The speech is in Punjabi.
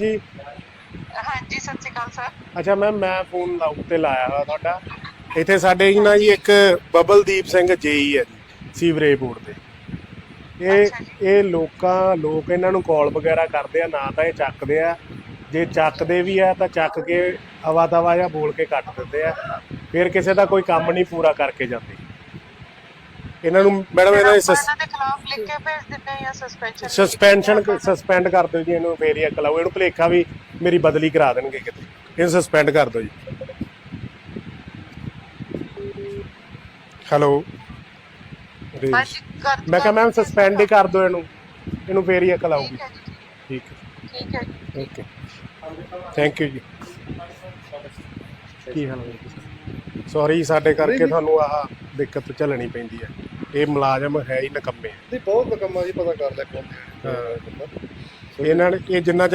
ਜੀ। ਹਾਂਜੀ ਸਤਿ ਸ਼੍ਰੀ ਅਕਾਲ ਸਰ। ਅੱਛਾ ਮੈਮ ਮੈਂ ਫੋਨ ਲਾਉ ਤੇ ਲਾਇਆ ਹੋਇਆ ਤੁਹਾਡਾ। ਇੱਥੇ ਸਾਡੇ ਜੀ ਨਾ ਜੀ ਇੱਕ ਬਬਲਦੀਪ ਸਿੰਘ ਜੇਈ ਹੈ ਜੀ ਸੀਵਰੇਜ ਬੋਰਡ ਦੇ। ਇਹ ਇਹ ਲੋਕਾਂ ਲੋਕ ਇਹਨਾਂ ਨੂੰ ਕਾਲ ਵਗੈਰਾ ਕਰਦੇ ਆ ਨਾ ਤਾਂ ਇਹ ਚੱਕਦੇ ਆ। ਜੇ ਚੱਕਦੇ ਵੀ ਆ ਤਾਂ ਚੱਕ ਕੇ ਹਵਾ ਤਵਾ ਜਾਂ ਬੋਲ ਕੇ ਕੱਟ ਦਿੰਦੇ ਆ। ਫਿਰ ਕਿਸੇ ਦਾ ਕੋਈ ਕੰਮ ਨਹੀਂ ਪੂਰਾ ਕਰਕੇ ਜਾਂਦੇ। ਇਹਨਾਂ ਨੂੰ ਮੈਡਮ ਇਹਨਾਂ ਦੀ ਆਪਾਂ ਲਿਖ ਕੇ ਭੇਜ ਦਿੰਦੇ ਜਾਂ ਸਸਪੈਂਸ਼ਨ ਸਸਪੈਂਸ਼ਨ ਸਸਪੈਂਡ ਕਰ ਦਿਓ ਜੀ ਇਹਨੂੰ ਫੇਰ ਹੀ ਅਕਲ ਆਊ ਇਹਨੂੰ ਭਲੇਖਾ ਵੀ ਮੇਰੀ ਬਦਲੀ ਕਰਾ ਦੇਣਗੇ ਕਿਤੇ। ਇਹਨੂੰ ਸਸਪੈਂਡ ਕਰ ਦਿਓ ਜੀ। ਹੈਲੋ ਹਾਂਜੀ ਕਰ ਮੈਂ ਕਿਹਾ ਮੈਮ ਸਸਪੈਂਡ ਹੀ ਕਰ ਦਿਓ ਇਹਨੂੰ। ਇਹਨੂੰ ਫੇਰ ਹੀ ਅਕਲ ਆਊਗੀ ਠੀਕ ਹੈ ਜੀ ਠੀਕ ਹੈ। ਠੀਕ ਹੈ। ਜੀ। ਓਕੇ। ਥੈਂਕ ਯੂ ਜੀ। ਕੀ ਹਾਲ ਹੈ? ਸੌਰੀ ਸਾਡੇ ਕਰਕੇ ਤੁਹਾਨੂੰ ਆਹ ਦਿੱਕਤ ਝੱਲਣੀ ਪੈਂਦੀ ਹੈ। ਇਹ ਮੁਲਾਜ਼ਮ ਹੈ ਹੀ ਨਕੰਮੇ। ਨਹੀਂ ਬਹੁਤ ਕੰਮਾਂ ਜੀ ਪਤਾ ਕਰ ਲਿਆ ਕੌਣ ਹਾਂ। ਇਹਨਾਂ ਨੇ ਇਹ ਜਿੰਨਾ ਚਿਰ